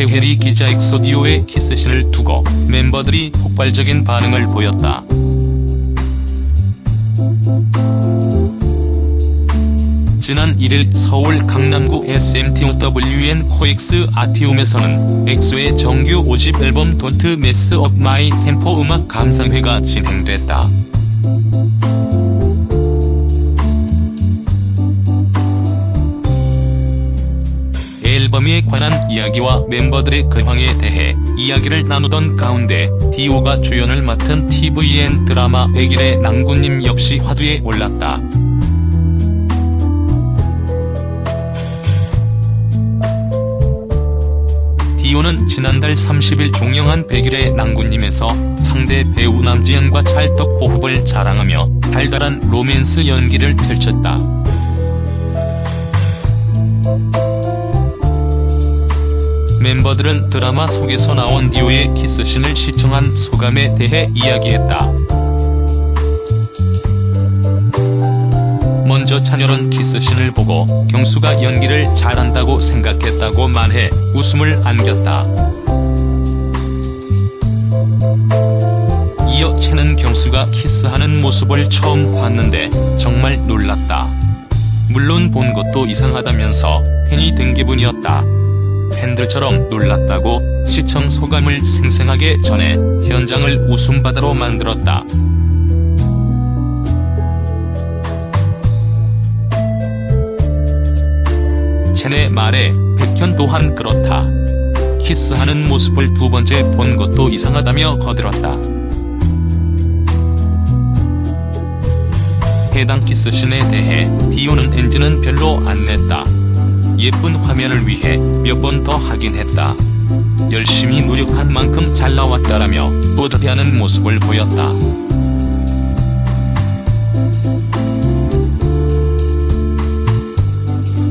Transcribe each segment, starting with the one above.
최혜리 기자 엑소디오의 키스신을 두고 멤버들이 폭발적인 반응을 보였다. 지난 1일 서울 강남구 SMTOWN 코엑스 아티움에서는 엑소의 정규 5집 앨범 Don't Mess Up My Tempo 음악 감상회가 진행됐다. 앨범에 관한 이야기와 멤버들의 근황에 대해 이야기를 나누던 가운데 디오가 주연을 맡은 TVN 드라마 100일의 낭군님 역시 화두에 올랐다. 디오는 지난달 30일 종영한 100일의 낭군님에서 상대 배우 남지현과 찰떡 호흡을 자랑하며 달달한 로맨스 연기를 펼쳤다. 멤버들은 드라마 속에서 나온 디오의 키스신을 시청한 소감에 대해 이야기했다. 먼저 찬열은 키스신을 보고 경수가 연기를 잘한다고 생각했다고 말해 웃음을 안겼다. 이어 채는 경수가 키스하는 모습을 처음 봤는데 정말 놀랐다. 물론 본 것도 이상하다면서 팬이 된 기분이었다. 팬들처럼 놀랐다고 시청 소감을 생생하게 전해 현장을 웃음바다로 만들었다. 첸의 말에 백현 또한 그렇다. 키스하는 모습을 두 번째 본 것도 이상하다며 거들었다. 해당 키스신에 대해 디오는 엔진은 별로 안 냈다. 예쁜 화면을 위해 몇 번 더 하긴 했다. 열심히 노력한 만큼 잘 나왔다라며 뿌듯해하는 모습을 보였다.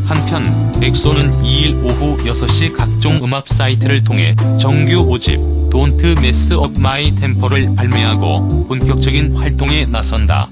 한편 엑소는 2일 오후 6시 각종 음악 사이트를 통해 정규 5집 Don't Mess Up My Tempo를 발매하고 본격적인 활동에 나선다.